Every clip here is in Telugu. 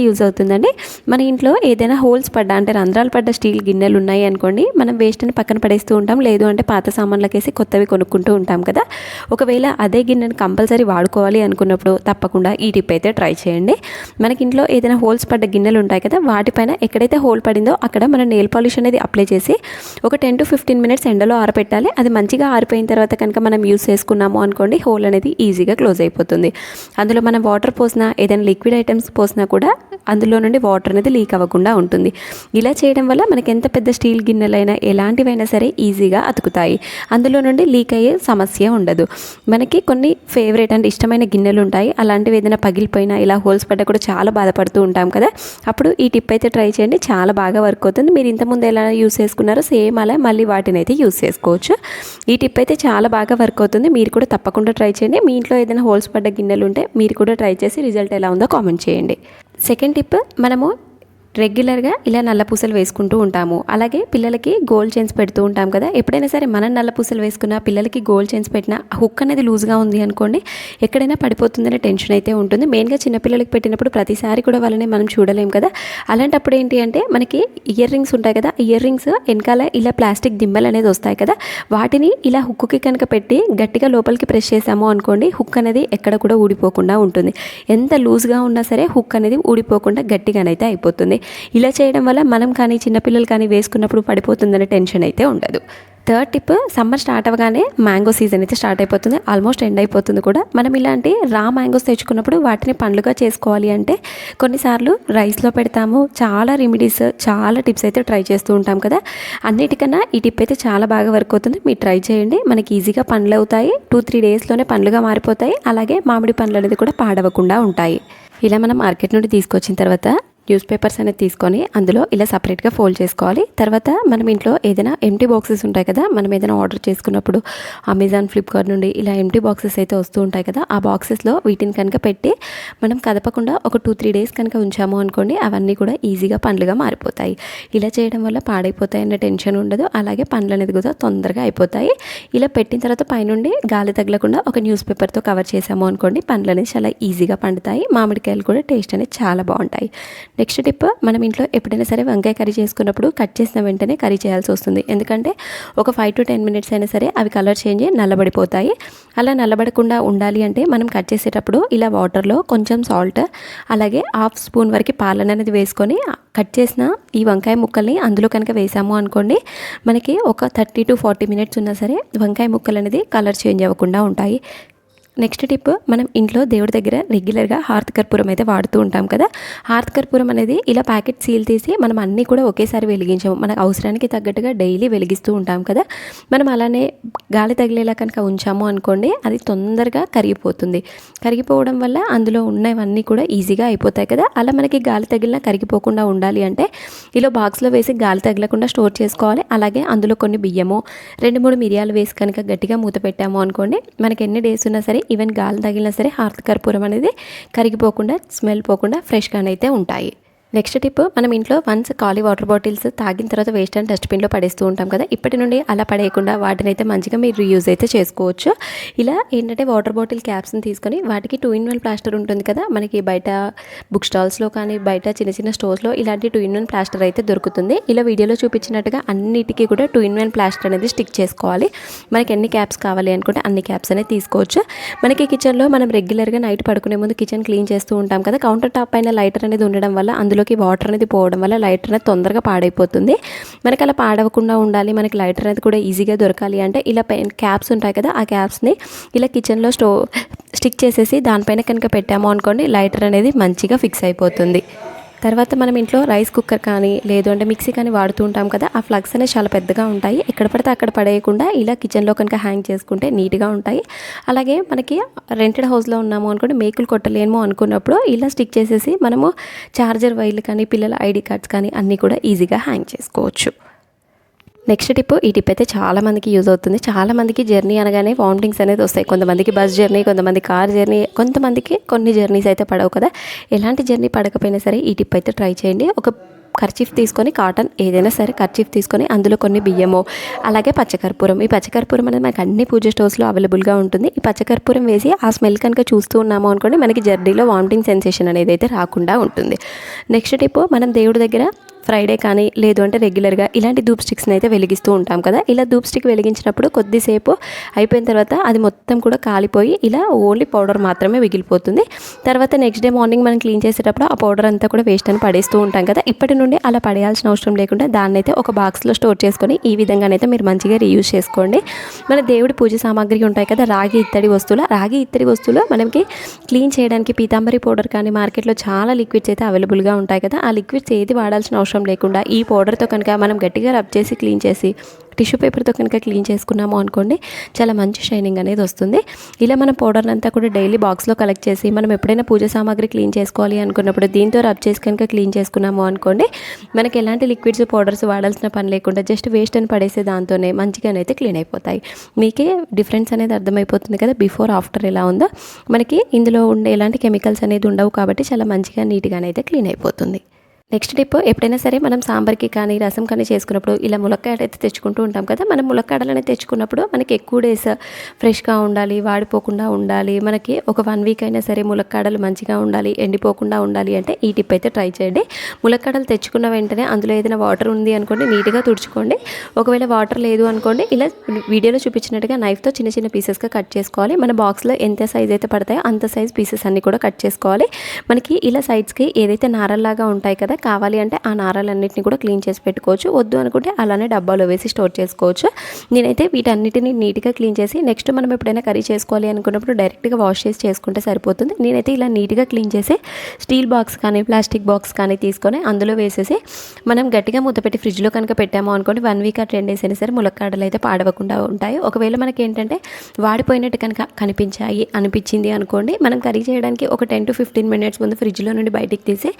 యూజ్ అవుతుందండి. మన ఇంట్లో ఏదైనా హోల్స్ పడ్డా అంటే రంధ్రాలు పడ్డ స్టీల్ గిన్నెలు ఉన్నాయి అనుకోండి మనం వేస్ట్ని పక్కన పడేస్తూ ఉంటాం. లేదు అంటే పాత సామాన్లకేసి కొత్తవి కొనుక్కుంటూ ఉంటాం కదా. ఒకవేళ అదే గిన్నెని కంపల్సరీ వాడుకోవాలి అనుకున్నప్పుడు తప్పకుండా ఈ టిప్ అయితే ట్రై చేయండి. మనకి ఇంట్లో ఏదైనా హోల్స్ పడ్డ గిన్నెలు ఉంటాయి కదా వాటిపైన ఎక్కడైతే హోల్ పడిందో అక్కడ మనం నెయిల్ పాలిష్ అనేది అప్లై చేసి ఒక టెన్ టు ఫిఫ్టీన్ మినిట్స్ ఎండలో ఆరబెట్టాలి అది మంచిగా ఆరిపోయిన తర్వాత కనుక మనం యూస్ చేసుకున్నాము అనుకోండి హోల్ అనేది ఈజీగా క్లోజ్ అయిపోతుంది. అందులో మనం వాటర్ పోసినా ఏదైనా లిక్విడ్ ఐటమ్స్ పోసినా కూడా అందులో నుండి వాటర్ అనేది లీక్ అవ్వకుండా ఉంటుంది. ఇలా చేయడం వల్ల మనకి ఎంత పెద్ద స్టీల్ గిన్నెలైనా ఎలాంటివైనా సరే ఈజీగా అతుకుతాయి. అందులో నుండి లీక్ అయ్యే సమస్య ఉండదు. మనకి కొన్ని ఫేవరెట్ అండ్ ఇష్టమైన గిన్నెలు ఉంటాయి అలాంటివి ఏదైనా పగిలిపోయినా ఇలా హోల్స్ పడ్డా కూడా చాలా బాధపడుతూ ఉంటాం కదా. అప్పుడు ఈ టిప్ అయితే ట్రై చేయండి. చాలా బాగా వర్క్ అవుతుంది. మీరు ఇంతకుముందు ఎలా యూస్ చేసుకున్నారో సేమ్ అలా మళ్ళీ వాటిని అయితే యూస్ చేసుకోవచ్చు. ఈ టిప్ అయితే చాలా బాగా వర్క్ అవుతుంది. మీరు కూడా తప్పకుండా ట్రై చేయండి. మీ ఇంట్లో ఏదైనా హోల్స్ పడ్డ గిన్నెలు ఉంటే మీరు కూడా ట్రై చేసి రిజల్ట్ ఎలా ఉందో కామెంట్ చేయండి. సెకండ్ టిప్ మనము రెగ్యులర్గా ఇలా నల్లపూసలు వేసుకుంటూ ఉంటాము. అలాగే పిల్లలకి గోల్డ్ చైన్స్ పెడుతూ ఉంటాం కదా. ఎప్పుడైనా సరే మనం నల్ల వేసుకున్నా వేసుకున్న పిల్లలకి గోల్డ్ చైన్స్ పెట్టిన హుక్ అనేది లూజ్గా ఉంది అనుకోండి ఎక్కడైనా పడిపోతుందనే టెన్షన్ అయితే ఉంటుంది. మెయిన్గా చిన్నపిల్లలకి పెట్టినప్పుడు ప్రతిసారి కూడా వాళ్ళని మనం చూడలేం కదా. అలాంటప్పుడు ఏంటి అంటే మనకి ఇయర్ రింగ్స్ ఉంటాయి కదా. ఇయర్ రింగ్స్ వెనకాల ఇలా ప్లాస్టిక్ దిమ్మలు అనేది వస్తాయి కదా. వాటిని ఇలా హుక్కి కనుక పెట్టి గట్టిగా లోపలికి ప్రెస్ చేసాము అనుకోండి హుక్ అనేది ఎక్కడ కూడా ఊడిపోకుండా ఉంటుంది. ఎంత లూజ్గా ఉన్నా సరే హుక్ అనేది ఊడిపోకుండా గట్టిగానైతే అయిపోతుంది. ఇలా చేయడం వల్ల మనం కానీ చిన్నపిల్లలు కానీ వేసుకున్నప్పుడు పడిపోతుందనే టెన్షన్ అయితే ఉండదు. థర్డ్ టిప్ సమ్మర్ స్టార్ట్ అవ్వగానే మ్యాంగో సీజన్ అయితే స్టార్ట్ అయిపోతుంది. ఆల్మోస్ట్ ఎండ్ అయిపోతుంది కూడా. మనం ఇలాంటి రా మ్యాంగోస్ తెచ్చుకున్నప్పుడు వాటిని పండ్లుగా చేసుకోవాలి అంటే కొన్నిసార్లు రైస్లో పెడతాము. చాలా రెమెడీస్ చాలా టిప్స్ అయితే ట్రై చేస్తూ ఉంటాం కదా. అన్నిటికన్నా ఈ టిప్ అయితే చాలా బాగా వర్క్ అవుతుంది. మీరు ట్రై చేయండి. మనకి ఈజీగా పండ్లు అవుతాయి. టూ త్రీ డేస్లోనే పండ్లుగా మారిపోతాయి. అలాగే మామిడి పండ్లు అనేది కూడా పాడవకుండా ఉంటాయి. ఇలా మనం మార్కెట్ నుండి తీసుకొచ్చిన తర్వాత న్యూస్ పేపర్స్ అనేది తీసుకొని అందులో ఇలా సపరేట్గా ఫోల్డ్ చేసుకోవాలి. తర్వాత మనం ఇంట్లో ఏదైనా ఎంటీ బాక్సెస్ ఉంటాయి కదా మనం ఏదైనా ఆర్డర్ చేసుకున్నప్పుడు అమెజాన్ ఫ్లిప్కార్ట్ నుండి ఇలా ఎంటీ బాక్సెస్ అయితే వస్తూ ఉంటాయి కదా ఆ బాక్సెస్లో వీటిని కనుక పెట్టి మనం కదపకుండా ఒక టూ త్రీ డేస్ కనుక ఉంచాము అనుకోండి అవన్నీ కూడా ఈజీగా పండ్లుగా మారిపోతాయి. ఇలా చేయడం వల్ల పాడైపోతాయి అన్న టెన్షన్ ఉండదు. అలాగే పండ్లు అనేది కూడా తొందరగా అయిపోతాయి. ఇలా పెట్టిన తర్వాత పైనుండి గాలి తగలకుండా ఒక న్యూస్ పేపర్తో కవర్ చేసాము అనుకోండి పండ్లు అనేది చాలా ఈజీగా పండుతాయి. మామిడికాయలు కూడా టేస్ట్ అనేది చాలా బాగుంటాయి. నెక్స్ట్ టిప్ మనం ఇంట్లో ఎప్పుడైనా సరే వంకాయ కర్రీ చేసుకున్నప్పుడు కట్ చేసిన వెంటనే కర్రీ చేయాల్సి వస్తుంది. ఎందుకంటే ఒక ఫైవ్ టు టెన్ మినిట్స్ అయినా సరే అవి కలర్ చేంజ్ అయ్యి నల్లబడిపోతాయి. అలా నల్లబడకుండా ఉండాలి అంటే మనం కట్ చేసేటప్పుడు ఇలా వాటర్లో కొంచెం సాల్ట్ అలాగే హాఫ్ స్పూన్ వరకు పాలన అనేది వేసుకొని కట్ చేసిన ఈ వంకాయ ముక్కల్ని అందులో కనుక వేసాము అనుకోండి మనకి ఒక థర్టీ టు ఫార్టీ మినిట్స్ ఉన్నా సరే వంకాయ ముక్కలు అనేది కలర్ చేంజ్ అవ్వకుండా ఉంటాయి. నెక్స్ట్ టిప్ మనం ఇంట్లో దేవుడి దగ్గర రెగ్యులర్గా హార్త్ కర్పూరం అయితే వాడుతూ ఉంటాం కదా. హార్త్ కర్పూరం అనేది ఇలా ప్యాకెట్ సీల్ తీసి మనం అన్నీ కూడా ఒకేసారి వెలిగించాము. మన అవసరానికి తగ్గట్టుగా డైలీ వెలిగిస్తూ ఉంటాం కదా. మనం అలానే గాలి తగిలేలా కనుక ఉంచాము అనుకోండి అది తొందరగా కరిగిపోతుంది. కరిగిపోవడం వల్ల అందులో ఉన్నవన్నీ కూడా ఈజీగా అయిపోతాయి కదా. అలా మనకి గాలి తగిలినా కరిగిపోకుండా ఉండాలి అంటే ఇలా బాక్స్లో వేసి గాలి తగలకుండా స్టోర్ చేసుకోవాలి. అలాగే అందులో కొన్ని బియ్యము రెండు మూడు మిరియాలు వేసి కనుక గట్టిగా మూత పెట్టాము అనుకోండి మనకి ఎన్ని డేస్ ఉన్నా సరే ఈవెన్ గాలి తగిలినా సరే హార్త్ కర్పూరం అనేది కరిగిపోకుండా స్మెల్ పోకుండా ఫ్రెష్గానైతే ఉంటాయి. నెక్స్ట్ టిప్ మనం ఇంట్లో వన్స్ ఖాళీ వాటర్ బాటిల్స్ తాగిన తర్వాత వేస్ట్ అండ్ డస్ట్బిన్లో పడేస్తూ ఉంటాం కదా. ఇప్పటి నుండి అలా పడేయకుండా వాటిని అయితే మంచిగా మీరు యూజ్ అయితే చేసుకోవచ్చు. ఇలా ఏంటంటే వాటర్ బాటిల్ క్యాప్స్ని తీసుకొని వాటికి టూ ఇన్ వన్ ప్లాస్టర్ ఉంటుంది కదా. మనకి బయట బుక్ స్టాల్స్లో కానీ బయట చిన్న చిన్న స్టోర్స్లో ఇలాంటి టూ ఇన్ వన్ ప్లాస్టర్ అయితే దొరుకుతుంది. ఇలా వీడియోలో చూపించినట్టుగా అన్నిటికీ కూడా టూ ఇన్ వన్ ప్లాస్టర్ అనేది స్టిక్ చేసుకోవాలి. మనకి ఎన్ని క్యాప్స్ కావాలి అనుకుంటే అన్ని క్యాప్స్ అనేది తీసుకోవచ్చు. మనకి కిచెన్లో మనం రెగ్యులర్గా నైట్ పడుకునే ముందు కిచెన్ క్లీన్ చేస్తూ ఉంటాం కదా. కౌంటర్ టాప్ పైన లైటర్ అనేది ఉండడం వల్ల అందులో అందులోకి వాటర్ అనేది పోవడం వల్ల లైటర్ అనేది తొందరగా పాడైపోతుంది. మనకి అలా పాడవకుండా ఉండాలి. మనకి లైటర్ అనేది కూడా ఈజీగా దొరకాలి అంటే ఇలా పెన్ క్యాప్స్ ఉంటాయి కదా ఆ క్యాప్స్ని ఇలా కిచెన్లో స్టో స్టిక్ చేసేసి దానిపైన కనుక పెట్టాము అనుకోండి లైటర్ అనేది మంచిగా ఫిక్స్ అయిపోతుంది. తర్వాత మనం ఇంట్లో రైస్ కుక్కర్ కానీ లేదు అంటే మిక్సీ కానీ వాడుతూ ఉంటాం కదా ఆ ఫ్లగ్స్ అనేవి చాలా పెద్దగా ఉంటాయి. ఎక్కడ పడితే అక్కడ పడేయకుండా ఇలా కిచెన్లో కనుక హ్యాంగ్ చేసుకుంటే నీట్గా ఉంటాయి. అలాగే మనకి రెంటెడ్ హౌస్లో ఉన్నాము అనుకుంటే మేకులు కొట్టలేము అనుకున్నప్పుడు ఇలా స్టిక్ చేసేసి మనము చార్జర్ వైర్లు కానీ పిల్లల ఐడి కార్డ్స్ కానీ అన్నీ కూడా ఈజీగా హ్యాంగ్ చేసుకోవచ్చు. నెక్స్ట్ టిప్ ఈ టిప్ అయితే చాలామందికి యూజ్ అవుతుంది. చాలామందికి జర్నీ అనగానే వామిటింగ్స్ అనేది వస్తాయి. కొంతమందికి బస్ జర్నీ కొంతమంది కార్ జర్నీ కొంతమందికి కొన్ని జర్నీస్ అయితే పడవు కదా. ఎలాంటి జర్నీ పడకపోయినా సరే ఈ టిప్ అయితే ట్రై చేయండి. ఒక ఖర్చీఫ్ తీసుకొని కాటన్ ఏదైనా సరే కర్చీఫ్ తీసుకొని అందులో కొన్ని బియ్యము అలాగే పచ్చకర్పూరం. ఈ పచ్చకర్పూరం అనేది మనకు అన్ని పూజ స్టోర్స్లో అవైలబుల్గా ఉంటుంది. ఈ పచ్చకర్పూరం వేసి ఆ స్మెల్ కనుక చూస్తూ ఉన్నాము అనుకోండి మనకి జర్నీలో వామిటింగ్ సెన్సేషన్ అనేది అయితే రాకుండా ఉంటుంది. నెక్స్ట్ టిప్ మనం దేవుడి దగ్గర ఫ్రైడే కానీ లేదు అంటే రెగ్యులర్గా ఇలాంటి ధూప్ స్టిక్స్ని అయితే వెలిగిస్తూ ఉంటాం కదా. ఇలా ధూప్ స్టిక్ వెలిగించినప్పుడు కొద్దిసేపు అయిపోయిన తర్వాత అది మొత్తం కూడా కాలిపోయి ఇలా ఓన్లీ పౌడర్ మాత్రమే మిగిలిపోతుంది. తర్వాత నెక్స్ట్ డే మార్నింగ్ మనం క్లీన్ చేసేటప్పుడు ఆ పౌడర్ అంతా కూడా వేస్ట్ అని పడేస్తూ ఉంటాం కదా. ఇప్పటి నుండి అలా పడేయాల్సిన అవసరం లేకుండా దాన్ని అయితే ఒక బాక్స్లో స్టోర్ చేసుకొని ఈ విధంగానైతే మీరు మంచిగా రీయూజ్ చేసుకోండి. మన దేవుడి పూజ సామాగ్రి ఉంటాయి కదా రాగి ఇత్తడి వస్తువులు. రాగి ఇత్తడి వస్తువులు మనకి క్లీన్ చేయడానికి పీతాంబరి పౌడర్ కానీ మార్కెట్లో చాలా లిక్విడ్స్ అయితే అవైలబుల్గా ఉంటాయి కదా. ఆ లిక్విడ్స్ ఏది వాడాల్సిన అవసరం లేకుండా ఈ పౌడర్తో కనుక మనం గట్టిగా రబ్ చేసి క్లీన్ చేసి టిష్యూ పేపర్తో కనుక క్లీన్ చేసుకున్నాము అనుకోండి చాలా మంచి షైనింగ్ అనేది వస్తుంది. ఇలా మనం పౌడర్ అంతా కూడా డైలీ బాక్స్లో కలెక్ట్ చేసి మనం ఎప్పుడైనా పూజ సామాగ్రి క్లీన్ చేసుకోవాలి అనుకున్నప్పుడు దీంతో రబ్ చేసి కనుక క్లీన్ చేసుకున్నాము అనుకోండి మనకి ఎలాంటి లిక్విడ్స్ పౌడర్స్ వాడాల్సిన పని లేకుండా జస్ట్ వేస్ట్ అని పడేసే దాంతోనే మంచిగానైతే క్లీన్ అయిపోతాయి. మీకే డిఫరెన్స్ అనేది అర్థమైపోతుంది కదా బిఫోర్ ఆఫ్టర్ ఎలా ఉందో. మనకి ఇందులో ఉండే ఎలాంటి కెమికల్స్ అనేది ఉండవు కాబట్టి చాలా మంచిగా నీట్గానైతే క్లీన్ అయిపోతుంది. నెక్స్ట్ టిప్ ఎప్పుడైనా సరే మనం సాంబార్కి కానీ రసం కానీ చేసుకున్నప్పుడు ఇలా ములక్కాడలు అయితే తెచ్చుకుంటూ ఉంటాం కదా మనం ములక్కాడలు అనేది తెచ్చుకున్నప్పుడు మనకి ఎక్కువ డేస్ ఫ్రెష్గా ఉండాలి వాడిపోకుండా ఉండాలి మనకి ఒక వన్ వీక్ అయినా సరే ములక్కాడలు మంచిగా ఉండాలి ఎండిపోకుండా ఉండాలి అంటే ఈ టిప్ అయితే ట్రై చేయండి. ములక్కాడలు తెచ్చుకున్న వెంటనే అందులో ఏదైనా వాటర్ ఉంది అనుకోండి నీట్గా తుడుచుకోండి. ఒకవేళ వాటర్ లేదు అనుకోండి ఇలా వీడియోలో చూపించినట్టుగా నైఫ్తో చిన్న చిన్న పీసెస్గా కట్ చేసుకోవాలి. మన బాక్స్లో ఎంత సైజ్ అయితే పడతాయో అంత సైజ్ పీసెస్ అన్నీ కూడా కట్ చేసుకోవాలి. మనకి ఇలా సైడ్స్కి ఏదైతే నారల్లాగా ఉంటాయి కదా కావాలి అంటే ఆ నారాలన్నింటినీ కూడా క్లీన్ చేసి పెట్టుకోవచ్చు. వద్దు అనుకుంటే అలానే డబ్బాలో వేసి స్టోర్ చేసుకోవచ్చు. నేనైతే వీటన్నిటిని నీట్గా క్లీన్ చేసి నెక్స్ట్ మనం ఎప్పుడైనా కర్రీ చేసుకోవాలి అనుకున్నప్పుడు డైరెక్ట్గా వాష్ చేసి చేసుకుంటే సరిపోతుంది. నేనైతే ఇలా నీట్గా క్లీన్ చేసి స్టీల్ బాక్స్ కానీ ప్లాస్టిక్ బాక్స్ కానీ తీసుకొని అందులో వేసేసి మనం గట్టిగా మూత పెట్టి ఫ్రిడ్జ్లో కనుక పెట్టాము అనుకోండి వన్ వీక్ ఆ టెన్ డేస్ అయినా సరే ములక్కాడలు అయితే పాడవకుండా ఉంటాయి. ఒకవేళ మనకి ఏంటంటే వాడిపోయినట్టు కనుక కనిపించాయి అనిపించింది అనుకోండి మనం కర్రీ చేయడానికి ఒక టెన్ టు ఫిఫ్టీన్ మినిట్స్ ముందు ఫ్రిడ్జ్లో నుండి బయటికి తీసి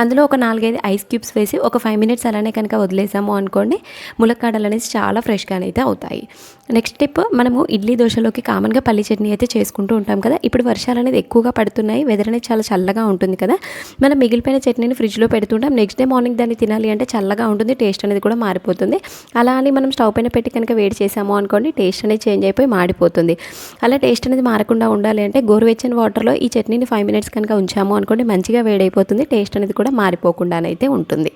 అందులో ఒక నాలుగైదు ఐస్ క్యూబ్స్ వేసి ఒక ఫైవ్ మినిట్స్ అలానే కనుక వదిలేసాము అనుకోండి ములక్కాడలు అనేసి చాలా ఫ్రెష్గా అయితే అవుతాయి. నెక్స్ట్ టిప్ మనము ఇడ్లీ దోశలోకి కామన్గా పల్లి చట్నీ అయితే చేసుకుంటూ ఉంటాం కదా. ఇప్పుడు వర్షాలు అనేది ఎక్కువగా పడుతున్నాయి. వెదర్ అనేది చాలా చల్లగా ఉంటుంది కదా. మనం మిగిలిపోయిన చట్నీని ఫ్రిడ్జ్లో పెడుతుంటాం నెక్స్ట్ డే మార్నింగ్ దాన్ని తినాలి అంటే చల్లగా ఉంటుంది. టేస్ట్ అనేది కూడా మారిపోతుంది. అలా అని మనం స్టవ్ పైన పెట్టి కనుక వేడి చేసాము అనుకోండి టేస్ట్ అనేది చేంజ్ అయిపోయి మాడిపోతుంది. అలా టేస్ట్ అనేది మారకుండా ఉండాలి అంటే గోరువెచ్చని వాటర్లో ఈ చట్నీని ఫైవ్ మినిట్స్ కనుక ఉంచాము అనుకోండి మంచిగా వేడైపోతుంది. టేస్ట్ అనేది కూడా మారిపోకుండానైతే ఉంటుంది.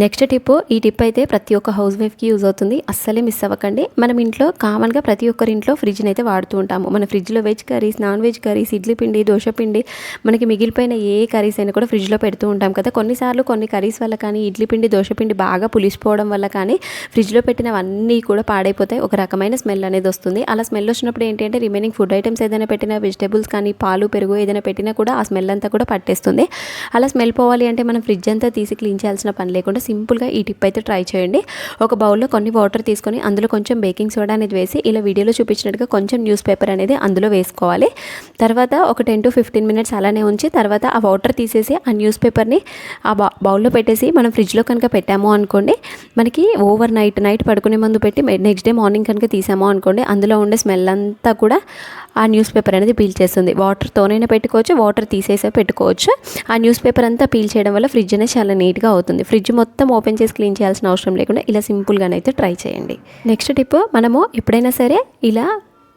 నెక్స్ట్ టిప్ ఈ టిప్ అయితే ప్రతి ఒక్క హౌస్ వైఫ్కి యూజ్ అవుతుంది. అస్సలే మిస్ అవ్వకండి. మనం ఇంట్లో కామన్గా ప్రతి ఒక్కరి ఇంట్లో ఫ్రిడ్జ్ని అయితే వాడుతూ ఉంటాము. మన ఫ్రిడ్జ్లో veg curries non veg curries idli పిండి దోశ పిండి మనకి మిగిలిపోయిన ఏ కర్రీస్ అయినా కూడా ఫ్రిడ్జ్లో పెడుతూ ఉంటాం కదా. కొన్నిసార్లు కొన్ని కర్రీస్ వల్ల కానీ ఇడ్లీ పిండి దోశ పిండి బాగా పులిసిపోవడం వల్ల కానీ ఫ్రిడ్జ్లో పెట్టినవన్నీ కూడా పాడైపోతాయి. ఒక రకమైన స్మెల్ అనేది వస్తుంది. అలా స్మెల్ వచ్చినప్పుడు ఏంటంటే రిమైనింగ్ ఫుడ్ ఐటమ్స్ ఏదైనా పెట్టినా వెజిటేబుల్స్ కానీ పాలు పెరుగు ఏదైనా పెట్టినా కూడా ఆ స్మెల్ అంతా కూడా పట్టేస్తుంది. అలా స్మెల్ పోవాలి అంటే మనం ఫ్రిడ్జ్ అంతా తీసి క్లీన్ చేయాల్సిన పని లేకుండా సింపుల్గా ఈ టిప్ అయితే ట్రై చేయండి. ఒక బౌల్లో కొన్ని వాటర్ తీసుకొని అందులో కొంచెం బేకింగ్ సోడా అనేది వేసి ఇలా వీడియోలో చూపించినట్టుగా కొంచెం న్యూస్ పేపర్ అనేది అందులో వేసుకోవాలి. తర్వాత ఒక టెన్ టు ఫిఫ్టీన్ మినిట్స్ అలానే ఉంచి తర్వాత ఆ వాటర్ తీసేసి ఆ న్యూస్ పేపర్ని ఆ బౌల్లో పెట్టేసి మనం ఫ్రిడ్జ్లో కనుక పెట్టాము అనుకోండి మనకి ఓవర్ నైట్ నైట్ పడుకునే ముందు పెట్టి నెక్స్ట్ డే మార్నింగ్ కనుక తీసాము అనుకోండి అందులో ఉండే స్మెల్ అంతా కూడా ఆ న్యూస్ పేపర్ అనేది పీల్ చేస్తుంది. వాటర్తోనైనా పెట్టుకోవచ్చు వాటర్ తీసేసే పెట్టుకోవచ్చు. ఆ న్యూస్ పేపర్ అంతా పీల్ చేయడం వల్ల ఫ్రిడ్జ్ అనేది చాలా నీట్గా అవుతుంది. ఫ్రిడ్జ్ మొత్తం మొత్తం ఓపెన్ చేసి క్లీన్ చేయాల్సిన అవసరం లేకుండా ఇలా సింపుల్గానైతే ట్రై చేయండి. నెక్స్ట్ టిప్ మనము ఎప్పుడైనా సరే ఇలా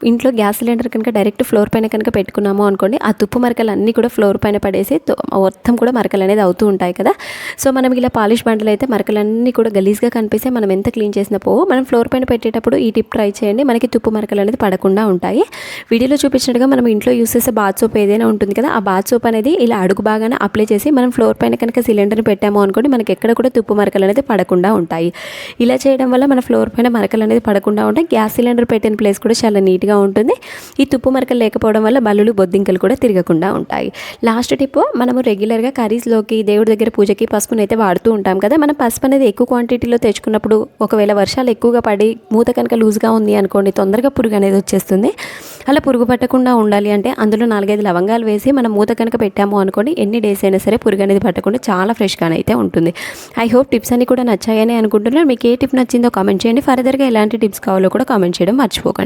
ఇంట్లో గ్యాస్ సిలిండర్ కనుక డైరెక్ట్ ఫ్లోర్ పైన కనుక పెట్టుకున్నాము అనుకోండి ఆ తుప్పు మరకలు అన్నీ కూడా ఫ్లోర్ పైన పడేసి మొత్తం కూడా మరకలు అనేది అవుతూ ఉంటాయి కదా. సో మనం ఇలా పాలిష్ బండలు అయితే మరకలన్నీ కూడా గలీజ్గా కనిపిస్తే మనం ఎంత క్లీన్ చేసినా పోవు. మనం ఫ్లోర్ పైన పెట్టేటప్పుడు ఈ టిప్ ట్రై చేయండి. మనకి తుప్పు మరకలు అనేది పడకుండా ఉంటాయి. వీడియోలో చూపించినట్టుగా మనం ఇంట్లో యూస్ చేసే బాత్ సోప్ ఏదైనా ఉంటుంది కదా ఆ బాత్ సోప్ అనేది ఇలా అడుగు బాగానే అప్లై చేసి మనం ఫ్లోర్ పైన కనుక సిలిండర్ని పెట్టాము అనుకోండి మనకి ఎక్కడ కూడా తుప్పు మరకలు అనేది పడకుండా ఉంటాయి. ఇలా చేయడం వల్ల మన ఫ్లోర్ పైన మరకలు అనేది పడకుండా ఉంటాయి. గ్యాస్ సిలిండర్ పెట్టిన ప్లేస్ కూడా చాలా నీట్గా నీట్గా ఉంటుంది. ఈ తుప్పు మరకలు లేకపోవడం వల్ల బల్లులు బొద్దింకలు కూడా తిరగకుండా ఉంటాయి. లాస్ట్ టిప్ మనము రెగ్యులర్గా కర్రీస్లోకి దేవుడి దగ్గర పూజకి పసుపుని అయితే వాడుతూ ఉంటాం కదా. మనం పసుపు అనేది ఎక్కువ క్వాంటిటీలో తెచ్చుకున్నప్పుడు ఒకవేళ వర్షాలు ఎక్కువగా పడి మూత కనుక లూజ్గా ఉంది అనుకోండి తొందరగా పురుగు అనేది వచ్చేస్తుంది. అలా పురుగు పట్టకుండా ఉండాలి అంటే అందులో నాలుగైదు లవంగాలు వేసి మనం మూత కనుక పెట్టాము అనుకోండి ఎన్ని డేస్ అయినా సరే పురుగు అనేది పట్టకుండా చాలా ఫ్రెష్గా అయితే ఉంటుంది. ఐ హోప్ టిప్స్ అన్ని కూడా నచ్చాయని అనుకుంటున్నాను. మీకు ఏ టిప్ నచ్చిందో కామెంట్ చేయండి. ఫర్దర్గా ఎలాంటి టిప్స్ కావాలో కూడా కామెంట్ చేయడం మర్చిపోకండి.